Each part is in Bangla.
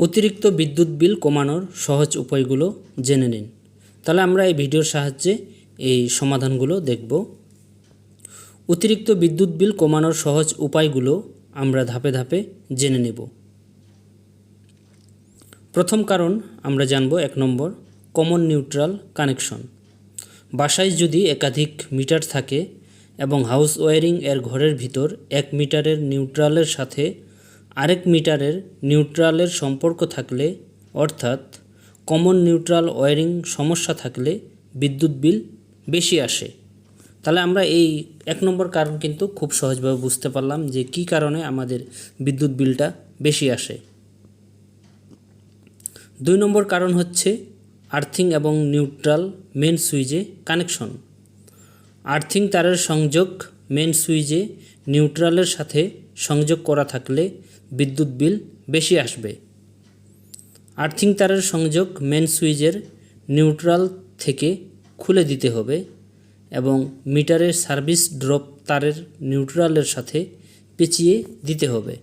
অতিরিক্ত বিদ্যুৎ বিল কমানোর সহজ উপায়গুলো জেনে নিন। তাহলে আমরা এই ভিডিওর সাহায্যে এই সমাধানগুলো দেখব। অতিরিক্ত বিদ্যুৎ বিল কমানোর সহজ উপায়গুলো আমরা ধাপে ধাপে জেনে নেব। প্রথম কারণ আমরা জানব এক নম্বর কমন নিউট্রাল কানেকশন বাসায় যদি একাধিক মিটার থাকে এবং হাউস ওয়ারিং এর ঘরের ভিতর এক মিটারের নিউট্রালের সাথে আরেক মিটারের নিউট্রালের সম্পর্ক থাকলে, অর্থাৎ কমন নিউট্রাল ওয়ারিং সমস্যা থাকলে বিদ্যুৎ বিল বেশি আসে। তাহলে আমরা এই এক নম্বর কারণ কিন্তু খুব সহজভাবে বুঝতে পারলাম যে কি কারণে আমাদের বিদ্যুৎ বিলটা বেশি আসে। দুই নম্বর কারণ হচ্ছে আর্থিং এবং নিউট্রাল মেন সুইচে কানেকশন। আর্থিং তারের সংযোগ মেন সুইচে নিউট্রালের সাথে সংযোগ করা থাকলে বিদ্যুৎ বিল বেশি আসবে। আর্থিং তারের সংযোগ মেন সুইচের নিউট্রাল থেকে খুলে দিতে হবে এবং মিটারের সার্ভিস ড্রপ তারের নিউট্রালের সাথে পেঁচিয়ে দিতে হবে।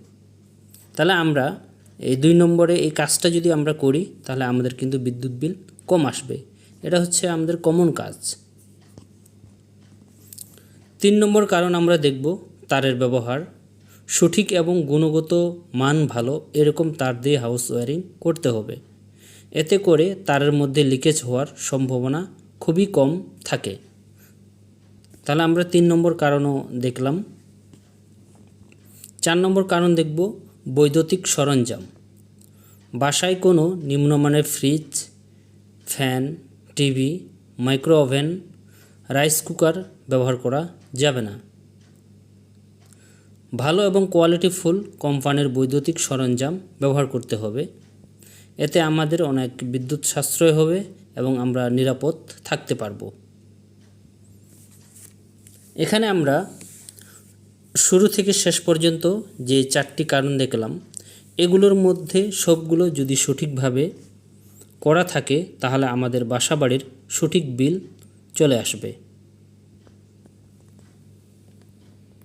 তাহলে আমরা এই দুই নম্বরে এই কাজটা যদি আমরা করি, তাহলে আমাদের কিন্তু বিদ্যুৎ বিল কম আসবে। এটা হচ্ছে আমাদের কমন কাজ। তিন নম্বর কারণ আমরা দেখব তারের ব্যবহার। সঠিক এবং গুণগত মান ভালো, এরকম তার দিয়ে হাউস ওয়ারিং করতে হবে। এতে করে তারের মধ্যে লিকেজ হওয়ার সম্ভাবনা খুবই কম থাকে। তাহলে আমরা তিন নম্বর কারণও দেখলাম। চার নম্বর কারণ দেখব বৈদ্যুতিক সরঞ্জাম। বাসায় কোনো নিম্নমানের fridge, fan, TV micro oven rice cooker ব্যবহার করা যাবে না। ভালো এবং কোয়ালিটি ফুল কোম্পানির বৈদ্যুতিক সরঞ্জাম ব্যবহার করতে হবে। এতে আমাদের অনেক বিদ্যুৎ সাশ্রয় হবে এবং আমরা নিরাপদ থাকতে পারব। এখানে আমরা শুরু থেকে শেষ পর্যন্ত যে চারটি কারণ দেখলাম, এগুলোর মধ্যে সবগুলো যদি সঠিকভাবে করা থাকে, তাহলে আমাদের বাসা বাড়ির সঠিক বিল চলে আসবে।